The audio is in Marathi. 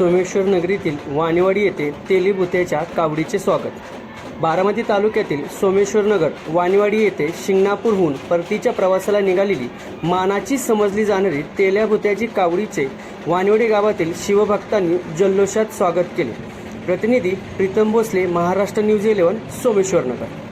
सोमेश्वर नगरीतील वाणेवाडी येथे तेलीभुत्याच्या कावडीचे स्वागत. बारामती तालुक्यातील सोमेश्वर नगर वाणेवाडी येथे शिंगणापूरहून परतीच्या प्रवासाला निघालेली मानाची समजली जाणारी तेल्याभुत्याची कावडीचे वाणेवाडी गावातील शिवभक्तांनी जल्लोषात स्वागत केले. प्रतिनिधी प्रीतम भोसले महाराष्ट्र न्यूज इलेव्हन सोमेश्वर नगर.